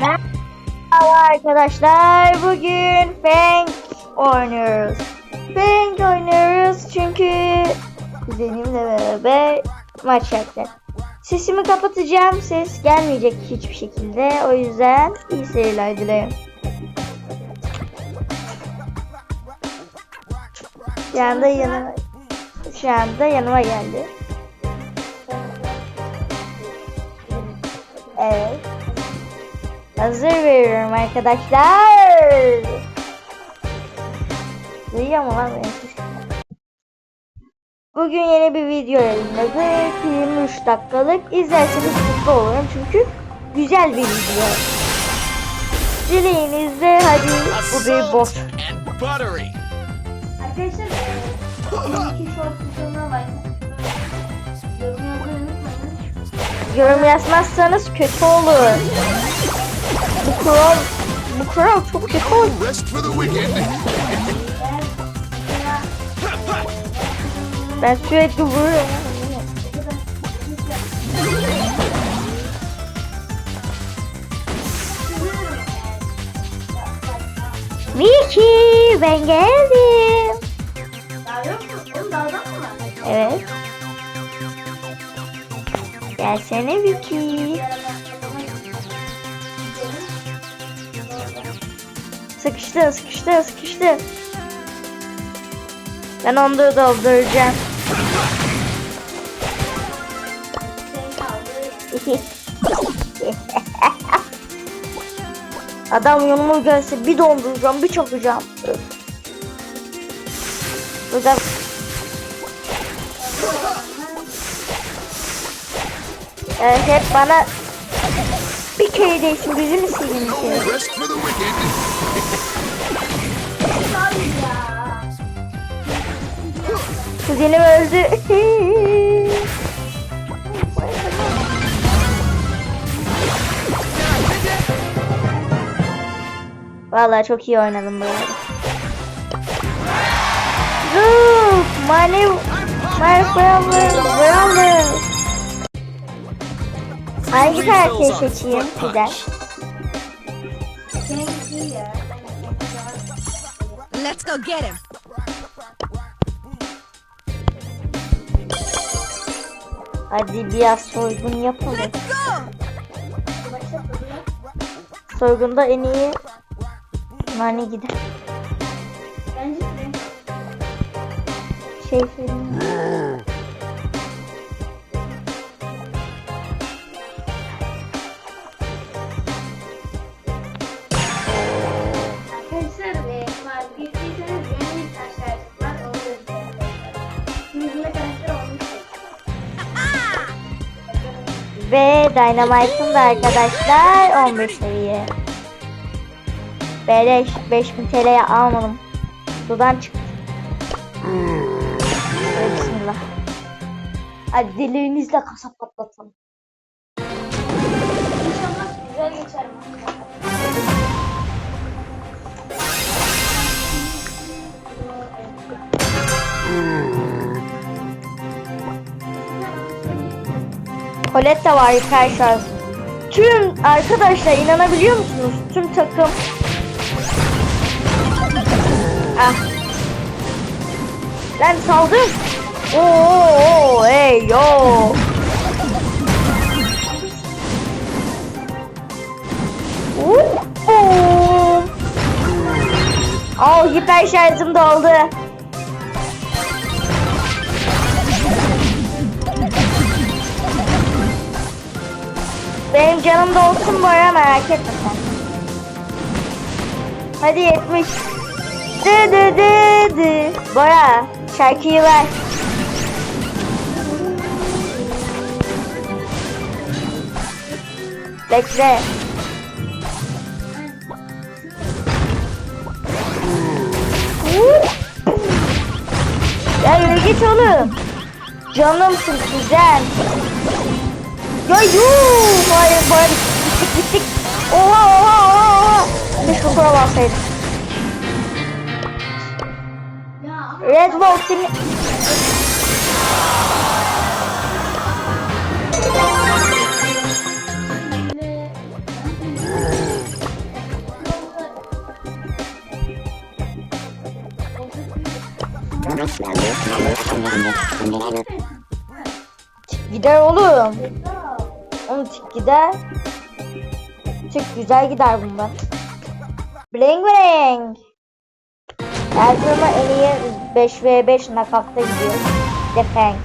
Merhaba arkadaşlar. Bugün Fang oynuyoruz. Fang oynuyoruz çünkü kuzenimle beraber maç yapacak. Sesimi kapatacağım. Ses gelmeyecek hiçbir şekilde. O yüzden iyi seyirler dilerim. Şu anda yanıma şu anda yanıma geldi. Evet. Hazır veriyorum arkadaşlar. Duyuyor mu lan beni? Bugün yeni bir video yayınladık. 23 dakikalık. İzlerseniz mutlu olurum çünkü güzel bir video. Dileğinizle hadi bu bir bot. Arkadaşlar. Yorum yazmazsanız kötü olur. Bu kural, bu kural çok wicked. Ben sürekli vuruyorum. Vicky ben geldim. Evet. Gelsene Vicky. Sıkıştı, sıkıştı, sıkıştı. Ben onu da dolduracağım. Adam yanıma gelse bir donduracağım, bir çakacağım. Burada Evet, hep bana No rest for the wicked. Kuzenim öldü. Vallahi çok iyi oynadım bu arada. Zup! My brother, brother. Hangi karakteri seçeyim? Güzel. Let's go get him. Hadi biraz soygun yapalım. Let's go. Soygunda en iyi Nani gider. Şey söyleyeyim. Ve Dynamite'ın da arkadaşlar 15 seviye. Beleş 5000 TL'ye almadım. Sudan çıktı. Bismillah. Hadi dilerinizle kasap patlatalım. Colette de var arkadaşlar. Tüm arkadaşlar inanabiliyor musunuz? Tüm takım. Ah. Lan saldır. Oo, oo, hey yo. Oo. Al hiper şarjım doldu. Benim canım da olsun Bora merak etme sen. Hadi 70. Dı dı dı dı. Bora şarkıyı ver. Bekle. Ya yürü git oğlum. Canımsın güzel. Ya yuuu. Hayır hayır. Gittik gittik. Oha oha oha. Keşke kura bassaydım. Red Bull seni... Gider oğlum. Onu tik gider. Tik güzel gider bundan. Bling bling. Erzurum'a en iyi 5v5 nakavta gidiyor. Defeng.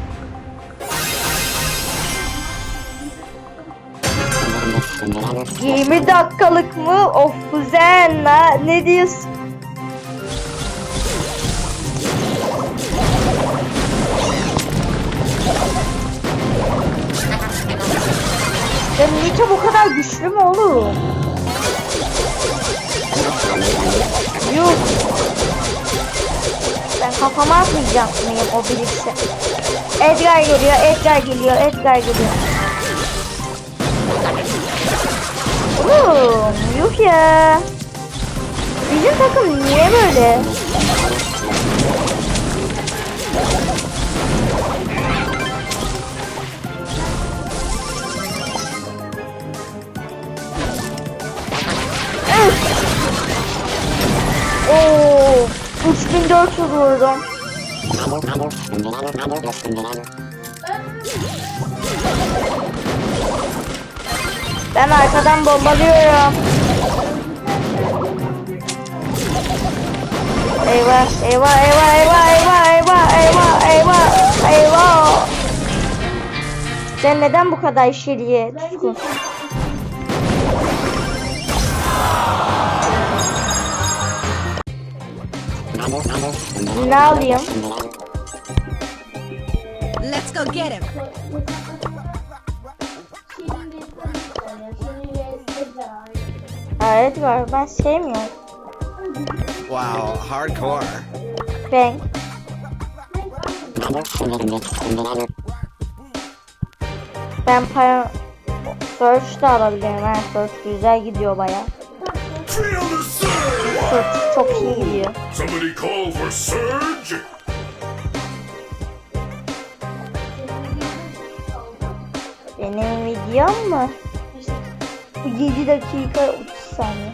Yirmi dakikalık mı? Of kuzen. Ne diyorsun? Ya Nita bu kadar güçlü mü oğlum? Yok. Ben kafama atmayacak mıyım o bilirse? Edgar geliyor, Edgar geliyor, Edgar geliyor. Oğlum yuh ya. Bizim takım niye böyle? 3400 vurdum. Ben arkadan bombalıyorum. Eyvah, eyvah, eyvah, eyvah, eyvah, eyvah, eyvah, eyvah, eyvah. Sen neden bu kadar tutkun? Ne alayım? Let's go get him. Evet var. Ben sevmiyorum. Wow, hardcore. Frank. Ben para Search da alabilirim. Ha, Search güzel gidiyor baya. Surge! Çok iyi gidiyor. Somebody call for surge! Benim videom mu? Bu 7 dakika 30 saniye.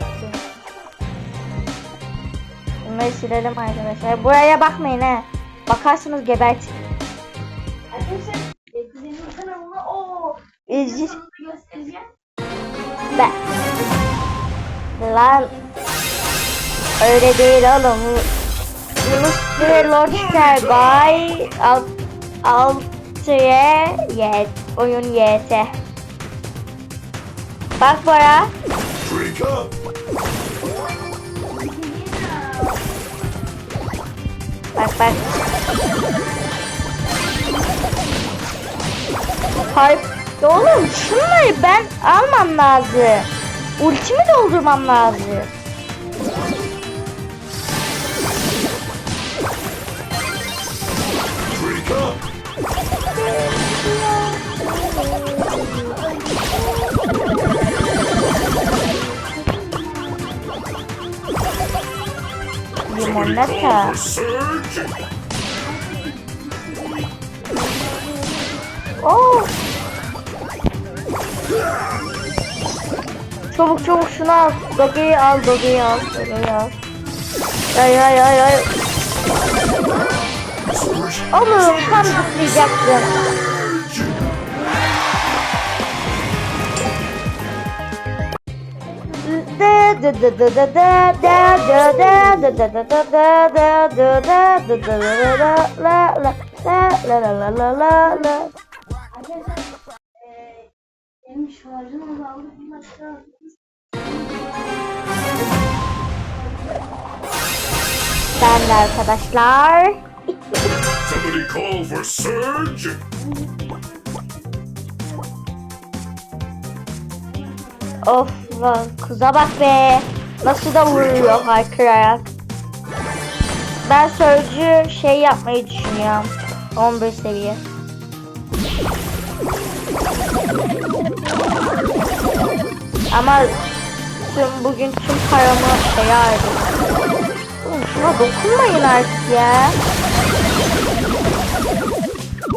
Bunları silelim arkadaşlar. Buraya bakmayın he. Bakarsınız gebert. İzci. Ben. Lan. Öyle değil oğlum. Yunus ve Lordster by alt altıya yet oyun YT. Bak up! Bak bak. Ya Oğlum şunları ben almam lazım. Ultimi doldurmam lazım. Surge! Oo. Çabuk çabuk şunu al. Dogeyi al, Dogeyi al, Dogeyi al. Ay ay ay ay. Oğlum tam zıplayacaktım. Benim şarjım azaldı. Bir dakika. Ben de arkadaşlar. Somebody call for surge! Of kıza bak be. Nasıl da vuruyor haykırarak. Ben sözcü şey yapmayı düşünüyorum. 11 seviye. Ama tüm bugün tüm paramı şeye harcadım. Şuna dokunmayın artık ya.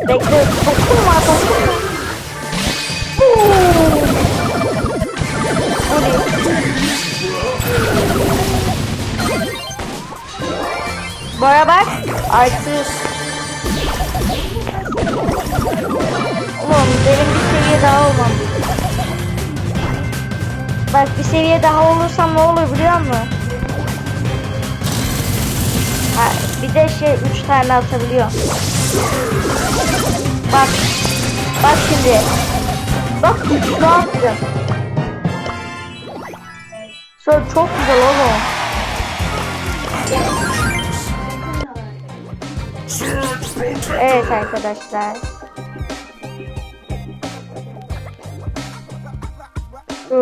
Bekle dokunma dokunma. Bora bak. Artı. Oğlum benim bir seviye daha olmam. Bak bir seviye daha olursam ne olur biliyor musun? Ha, bir de şey 3 tane atabiliyor. Bak. Bak şimdi. Bak üçlü attım. Sonra çok güzel oğlum. Evet arkadaşlar.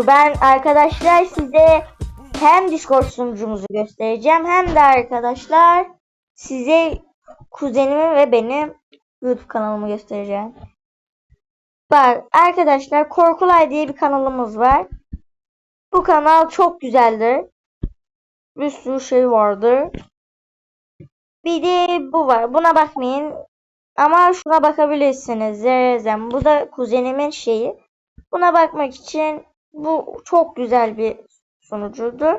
Ben arkadaşlar size hem Discord sunucumuzu göstereceğim hem de arkadaşlar size kuzenimi ve benim YouTube kanalımı göstereceğim. Bak arkadaşlar Korkulay diye bir kanalımız var. Bu kanal çok güzeldir. Bir sürü şey vardır. Bir de bu var. Buna bakmayın. Ama şuna bakabilirsiniz. Zerezem. Bu da kuzenimin şeyi. Buna bakmak için bu çok güzel bir sunucudur.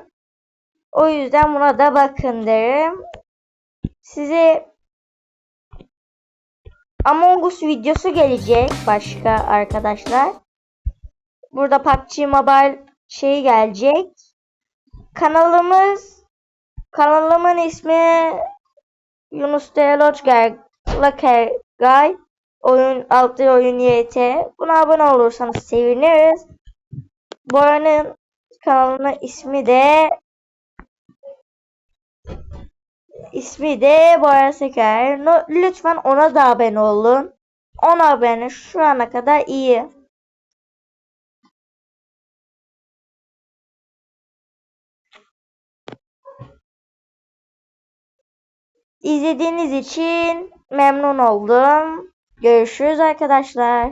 O yüzden buna da bakın derim. Size Among Us videosu gelecek başka arkadaşlar. Burada PUBG Mobile şey gelecek. Kanalımız kanalımın ismi Yunus Lakergay oyun altı oyun YT. Buna abone olursanız seviniriz. Bora'nın kanalının ismi de ismi de Bora Seker. Lütfen ona da abone olun. 10 abone şu ana kadar iyi. İzlediğiniz için memnun oldum. Görüşürüz arkadaşlar.